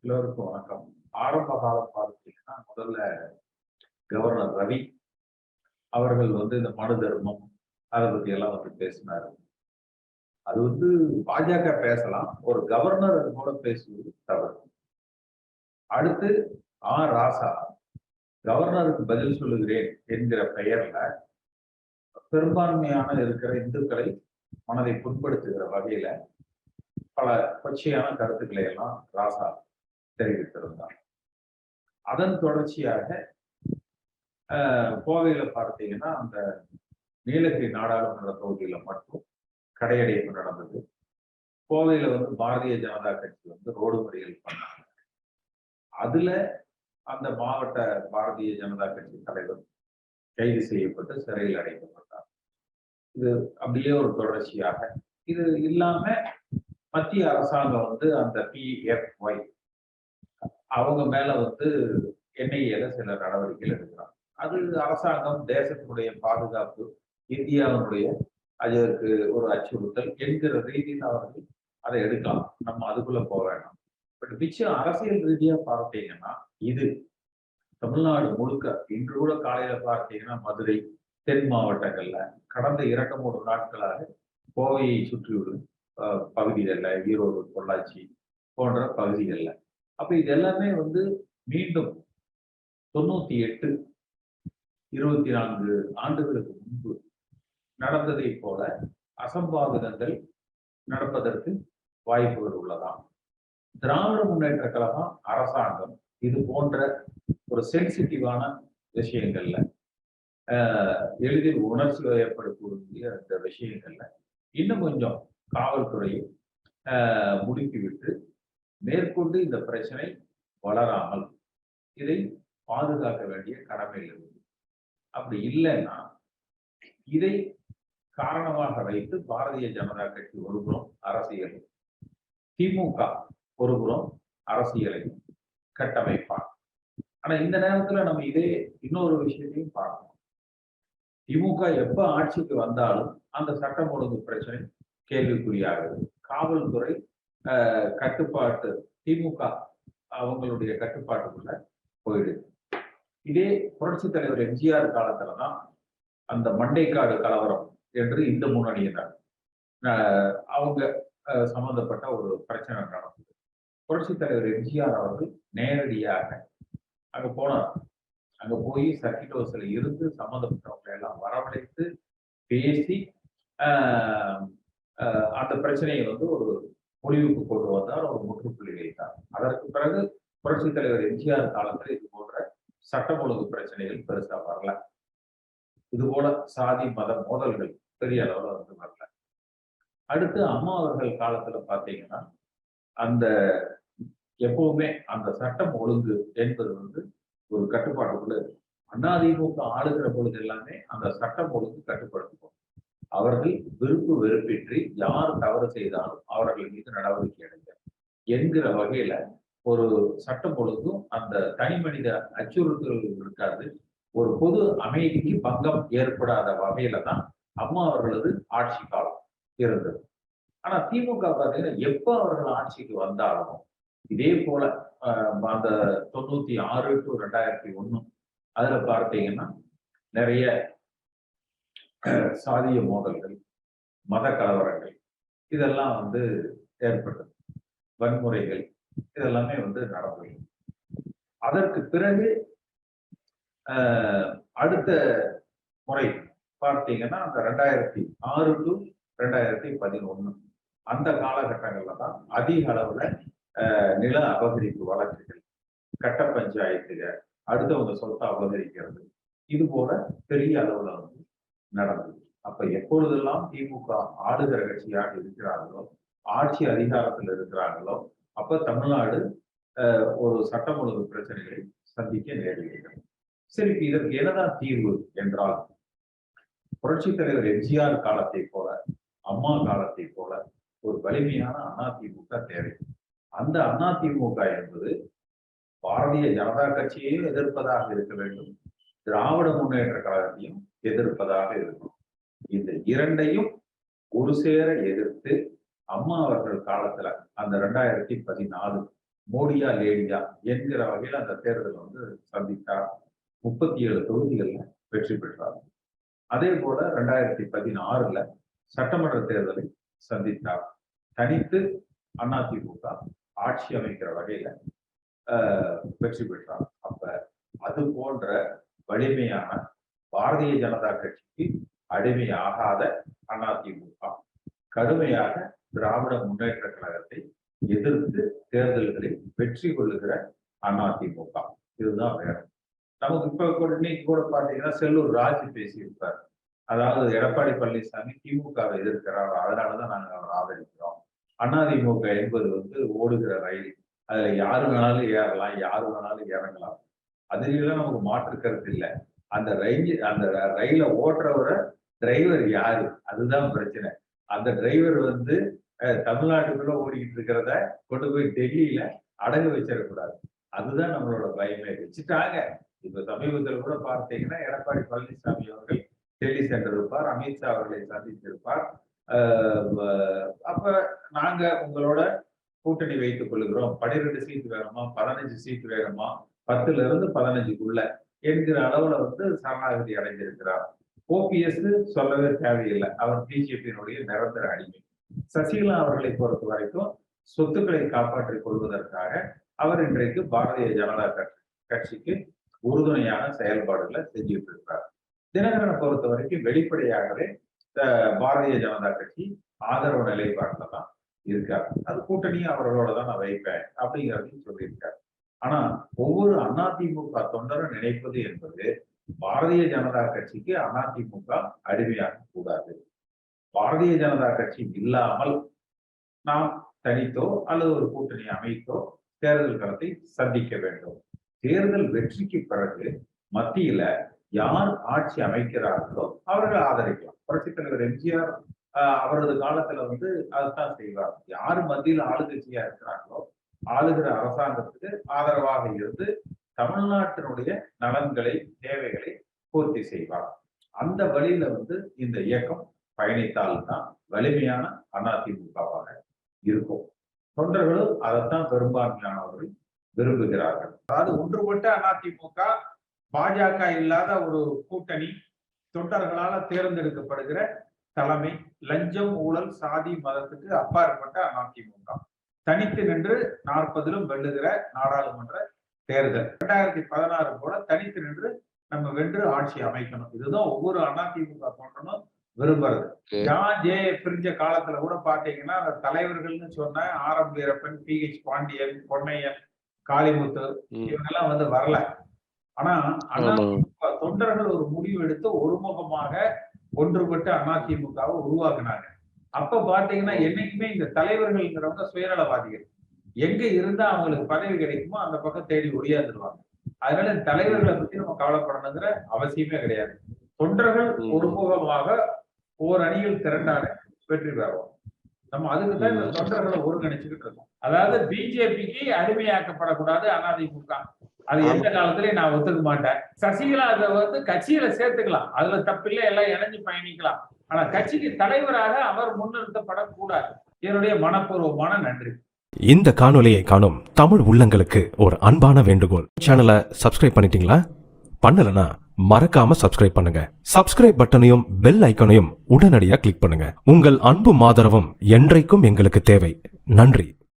எல்லோருக்கும் வணக்கம். ஆரம்ப காலம் பார்த்தீங்கன்னா முதல்ல கவர்னர் ரவி அவர்கள் வந்து இந்த மனு தர்மம் அதை பத்தி எல்லாம் வந்து பேசினாரு. அது வந்து பாஜக பேசலாம் ஒரு கவர்னர் அது கூட பேசுவது தவறு. அடுத்து ஆ. ராசா கவர்னருக்கு பதில் சொல்லுகிறேன் என்கிற பெயர்ல பெரும்பான்மையான இருக்கிற இந்துக்களை மனதை புண்படுத்துகிற வகையில பல கொச்சையான கருத்துக்களை எல்லாம் ராசா தெரிவித்திருந்தார். அதன் தொடர்ச்சியாக கோவையில பார்த்தீங்கன்னா அந்த நீலகிரி நாடாளுமன்ற தொகுதியில மட்டும் கடையடைப்பு நடந்தது. கோவையில வந்து பாரதிய ஜனதா கட்சி வந்து ரோடு மறியல் பண்ணாங்க. அதுல அந்த மாவட்ட பாரதிய ஜனதா கட்சி தலைவர் கைது செய்யப்பட்டு சிறையில் அடைக்கப்பட்டார். இது அப்படியே ஒரு தொடர்ச்சியாக. இது இல்லாம மத்திய அரசாங்கம் வந்து அந்த பிஎஃப்ஒய் அவங்க மேல வந்து என்ஐஏல சில நடவடிக்கைகள் எடுக்கிறாங்க. அது அரசாங்கம் தேசத்தினுடைய பாதுகாப்பு இந்தியாவினுடைய அதற்கு ஒரு அச்சுறுத்தல் என்கிற ரீதியில் அவர்கள் அதை எடுக்கலாம். நம்ம அதுக்குள்ள போக வேண்டாம் பட் மிச்சம் அரசியல் ரீதியா பார்த்தீங்கன்னா இது தமிழ்நாடு முழுக்க இன்று கூட காலையில பார்த்தீங்கன்னா மதுரை தென் மாவட்டங்கள்ல கடந்த இரண்டு மூன்று நாட்களாக கோவையை சுற்றியுள்ள பகுதிகளில் ஈரோடு பொள்ளாச்சி போன்ற பகுதிகளில் அப்ப இது எல்லாமே வந்து மீண்டும் தொண்ணூத்தி எட்டு இருபத்தி நான்கு ஆண்டுகளுக்கு முன்பு நடந்ததை போல அசம்பாவிதங்கள் நடப்பதற்கு வாய்ப்புகள் உள்ளதாம். திராவிட முன்னேற்ற கழகம் அரசாங்கம் இது போன்ற ஒரு சென்சிட்டிவான விஷயங்கள்ல எளிதில் உணர்ச்சி வயப்படக்கூடிய அந்த விஷயங்கள்ல இன்னும் கொஞ்சம் காவல்துறையை முடுக்கிவிட்டு மேற்கொண்டு இந்த பிரச்சனை வளராமல் இதை பாதுகாக்க வேண்டிய கடமையில் இருக்கு. அப்படி இல்லைன்னா இதை காரணமாக வைத்து பாரதிய ஜனதா கட்சி ஒருபுறம் அரசியல் திமுக ஒருபுறம் அரசியலை கட்டமைப்பார். ஆனா இந்த நேரத்துல நம்ம இதே இன்னொரு விஷயத்தையும் பார்க்கணும். திமுக எப்ப ஆட்சிக்கு வந்தாலும் அந்த சட்டம் ஒழுங்கு பிரச்சனை கேள்விக்குறியாகிறது. காவல்துறை கட்டுப்பாட்டு திமுக அவங்களுடைய கட்டுப்பாட்டுக்குள்ள போயிடுது இதே புரட்சி தலைவர் எம்ஜிஆர் காலத்துலதான் அந்த மண்டைக்காடு கலவரம் என்று இந்த முன்னணியினர் அவங்க சம்பந்தப்பட்ட ஒரு பிரச்சனை நடந்தது. புரட்சி தலைவர் எம்ஜிஆர் அவர்கள் நேரடியாக அங்க போனார். அங்க போய் சர்க்கிட் ஹவுஸ்ல இருந்து சம்மந்தப்பட்டவங்களை எல்லாம் வரவழைத்து பேசி அந்த பிரச்சனையை வந்து ஒரு முடிவுக்கு கொண்டு வந்தார் ஒரு முற்றுப்புள்ளி வைத்தார். அதற்கு பிறகு புரட்சி தலைவர் எம்ஜிஆர் காலத்தில் இது போன்ற சட்டம் ஒழுங்கு பிரச்சனைகள் பெருசா வரல. இது போல சாதி மத மோதல்கள் பெரிய அளவில் வந்து வரல. அடுத்து அம்மா அவர்கள் காலத்துல பாத்தீங்கன்னா அந்த எப்பவுமே அந்த சட்டம் ஒழுங்கு என்பது வந்து ஒரு கட்டுப்பாட்டுக்குள்ள அதிமுக ஆளுகிற பொழுது எல்லாமே அந்த சட்டம் ஒழுங்கு கட்டுப்படுத்துவோம் அவர்கள் விருப்பு வெறுப்பின்றி யார் தவறு செய்தாலும் அவர்கள் மீது நடவடிக்கை எடுங்க என்கிற வகையில ஒரு சட்டம் ஒழுங்கும் அந்த தனி மனித அச்சுறுத்தல்கள் இருக்காது. ஒரு பொது அமைதிக்கு பங்கம் ஏற்படாத வகையில தான் அம்மா அவர்களது ஆட்சி காலம் இருந்தது. ஆனா திமுக பார்த்தீங்கன்னா எப்ப அவர்கள் ஆட்சிக்கு வந்தாலும் இதே போல அந்த தொண்ணூத்தி ஆறு டு ரெண்டாயிரத்தி ஒண்ணு அதுல பார்த்தீங்கன்னா நிறைய சாதிய மோதல்கள் மத கலவரங்கள் இதெல்லாம் வந்து ஏற்பட்டது. வன்முறைகள் இதெல்லாமே வந்து நடந்தது. அதற்கு பிறகு அடுத்த முறை பார்த்தீங்கன்னா அந்த ரெண்டாயிரத்தி ஆறு டு ரெண்டாயிரத்தி பதினொன்று அந்த காலகட்டங்கள்ல தான் அதிக அளவுல நில அபகரிப்பு வழக்குகள் கட்ட பஞ்சாயத்துகள் அடுத்தவங்க சொத்தை அபகரிக்கிறது இது போல பெரிய அளவுல வந்து நடந்தது. அப்ப எப்பொழுதெல்லாம் திமுக ஆளுகிற கட்சியாக இருக்கிறார்களோ ஆட்சி அதிகாரத்தில் இருக்கிறார்களோ அப்ப தமிழ்நாடு ஒரு சட்டம் ஒழுங்கு பிரச்சனைகளை சந்திக்க நேரிடுகிறது. சரி இதற்கு என்னதான் தீர்வு என்றால் புரட்சி தலைவர் எம்ஜிஆர் காலத்தை போல அம்மா காலத்தை போல ஒரு வலிமையான அதிமுக தேவை. அந்த அதிமுக என்பது பாரதிய ஜனதா கட்சியையும் எதிர்ப்பதாக இருக்க வேண்டும். திராவிட முன்னேற்ற கழகத்தையும் எதிர்ப்பதாக இருக்கும். இந்த இரண்டையும் ஒரு சேர எதிர்த்து அம்மா அவர்கள் காலத்துல அந்த ரெண்டாயிரத்தி பதினாலு மோடியா லேடியா என்கிற வகையில் அந்த தேர்தல் வந்து சந்தித்தார் முப்பத்தி ஏழு தொகுதிகளில் வெற்றி பெற்றார். அதே போல ரெண்டாயிரத்தி பதினாறுல சட்டமன்ற தேர்தலை சந்தித்தார். தனித்து அதிமுக ஆட்சி அமைக்கிற வகையில வெற்றி பெற்றார். அப்ப அது போன்ற வலிமையான பாரதிய ஜனதா கட்சிக்கு அடிமையாகாத அதிமுக கடுமையாக திராவிட முன்னேற்ற கழகத்தை எதிர்த்து தேர்தல்களில் வெற்றி கொள்ளுகிற அதிமுக இதுதான் வேணும். நமக்கு இப்ப கூட இன்னைக்கு கூட பாத்தீங்கன்னா செல்லூர் ராஜ் பேசியிருப்பார். அதாவது எடப்பாடி பழனிசாமி திமுகவை எதிர்க்கிறார். அதனாலதான் நாங்கள் அவர் ஆதரிக்கிறோம். அதிமுக என்பது வந்து ஓடுகிற ரயில். அதுல யாரு வேணாலும் ஏறலாம் யாரு வேணாலும் இறங்கலாம். அதுலாம் நமக்கு மாற்று கருத்து இல்லை. அந்த ரயில் அந்த ரயில ஓட்டுறவரை டிரைவர் யாரு? அதுதான் பிரச்சனை. அந்த டிரைவர் வந்து தமிழ்நாட்டுக்குள்ள ஓடிக்கிட்டு இருக்கிறத கொண்டு போய் டெல்லியில அடங்க வச்சிடக்கூடாது. அதுதான் நம்மளோட பயமே. வச்சுட்டாங்க. இப்ப சமீபத்தில் கூட பார்த்தீங்கன்னா எடப்பாடி பழனிசாமி அவர்கள் டெல்லி சென்றிருப்பார் அமித்ஷா அவர்களை சந்தித்திருப்பார். அப்ப நாங்க உங்களோட கூட்டணி வைத்துக் கொள்கிறோம். பன்னிரெண்டு சீட் வேணுமா? பதினஞ்சு சீட் வேணுமா? பத்துல இருந்து பதினஞ்சுக்குள்ள என்கிற அளவுல வந்து சரணாகதி அடைந்திருக்கிறார். ஓபிஎஸ் சொல்லவே தேவையில்லை. அவர் பிஜேபியினுடைய நிரந்தர அடிமை. சசிகலா அவர்களை பொறுத்த வரைக்கும் சொத்துக்களை காப்பாற்றிக் கொள்வதற்காக அவர் இன்றைக்கு பாரதிய ஜனதா கட்சி கட்சிக்கு உறுதுணையான செயல்பாடுகளை செஞ்சுட்டு இருக்கிறார் தினகரனை பொறுத்த வரைக்கும் வெளிப்படையாகவே பாரதிய ஜனதா கட்சி ஆதரவு நிலைப்பாட்டில் தான் இருக்கார். அது கூட்டணியும் அவர்களோட தான் நான் வைப்பேன் அப்படிங்கிறதையும் சொல்லியிருக்காரு. ஆனா ஒவ்வொரு அதிமுக தொண்டரும் நினைப்பது என்பது பாரதிய ஜனதா கட்சிக்கு அதிமுக அடிமையாக கூடாது. பாரதிய ஜனதா கட்சி இல்லாமல் நாம் தனித்தோ அல்லது ஒரு கூட்டணி அமைத்தோ தேர்தல் களத்தை சந்திக்க வேண்டும். தேர்தல் வெற்றிக்கு பிறகு மத்தியில யார் ஆட்சி அமைக்கிறார்களோ அவர்கள் ஆதரிக்கலாம். புரட்சித் தலைவர் எம்ஜிஆர் ஆஹ், அவரது காலத்துல வந்து அதுதான் செய்வார். யார் மத்தியில் ஆளுங்கட்சியா இருக்கிறாங்களோ ஆளுகிற அரசாங்கத்துக்கு ஆதரவாக இருந்து தமிழ்நாட்டினுடைய நலன்களை தேவைகளை பூர்த்தி செய்வார். அந்த வழியில வந்து இந்த இயக்கம் பயணித்தால்தான் வலிமையான அதிமுகவாக இருக்கும். தொண்டர்களும் அதைத்தான் பெரும்பான்மையானவர்கள் விரும்புகிறார்கள். அதாவது ஒன்றுபட்ட அதிமுக பாஜக இல்லாத ஒரு கூட்டணி தொண்டர்களால தேர்ந்தெடுக்கப்படுகிற தலைமை லஞ்சம் ஊழல் சாதி மதத்துக்கு அப்பாற்பட்ட அதிமுக தனித்து நின்று நாற்பதிலும் வெல்லுகிற நாடாளுமன்ற தேர்தல். இரண்டாயிரத்தி பதினாறு போல தனித்து நின்று நம்ம வென்று ஆட்சி அமைக்கணும். இதுதான் ஒவ்வொரு அதிமுக தொண்டனும் விரும்புறது. ஜான் ஜே பிரிஞ்ச காலத்துல கூட பாத்தீங்கன்னா அந்த தலைவர்கள்னு சொன்ன R M Veerappan P H Pandian Ponnaiyan Kalimuthu. இவங்கெல்லாம் வந்து வரல. ஆனா அதிமுக தொண்டர்கள் ஒரு முடிவு எடுத்து ஒருமுகமாக ஒன்றுபட்டு அதிமுகவை உருவாக்குனாங்க. அப்ப பாத்தீங்கன்னா என்னைக்குமே இந்த தலைவர்கள்ங்கிறவங்க சுயநலவாதிகள். எங்க இருந்தா அவங்களுக்கு பதவி கிடைக்குமோ அந்த பக்கம் தேடி ஒடியாந்துருவாங்க. அதனால இந்த தலைவர்களை பத்தி நம்ம கவலைப்படணுங்கிற அவசியமே கிடையாது. தொண்டர்கள். ஒருமுகமாக ஓர் அணியில் திரண்டாக வெற்றி பெறுவோம் நம்ம அதுக்கு தான் இந்த. தொண்டர்களை ஒருங்கிணைச்சுக்கிட்டு இருக்கோம். அதாவது பிஜேபிக்கு அடிமையாக்கப்படக்கூடாது அதிமுக அது எந்த காலத்திலயும் நான் ஒத்துக்க மாட்டேன். சசிகலா அதை வந்து கட்சியில சேர்த்துக்கலாம். அதுல தப்பில்லை எல்லாம் இணைஞ்சு பயணிக்கலாம். ஆனா கட்சிக்கு தலைவராக அவர் முன்னிறுத்தப்படக்கூடாது. என்னுடைய மனப்பூர்வமான நன்றி. இந்த காணொலியை காணும் தமிழ் உள்ளங்களுக்கு ஒரு அன்பான வேண்டுகோள். சேனலை சப்ஸ்கிரைப் பண்ணிட்டீங்களா? பண்ணலனா மறக்காம சப்ஸ்கிரைப் பண்ணுங்க. சப்ஸ்கிரைப் பட்டனையும் பெல் ஐக்கனையும் உடனடியாக கிளிக் பண்ணுங்க. உங்கள் அன்பும் ஆதரவும் என்றைக்கும் எங்களுக்கு தேவை. நன்றி.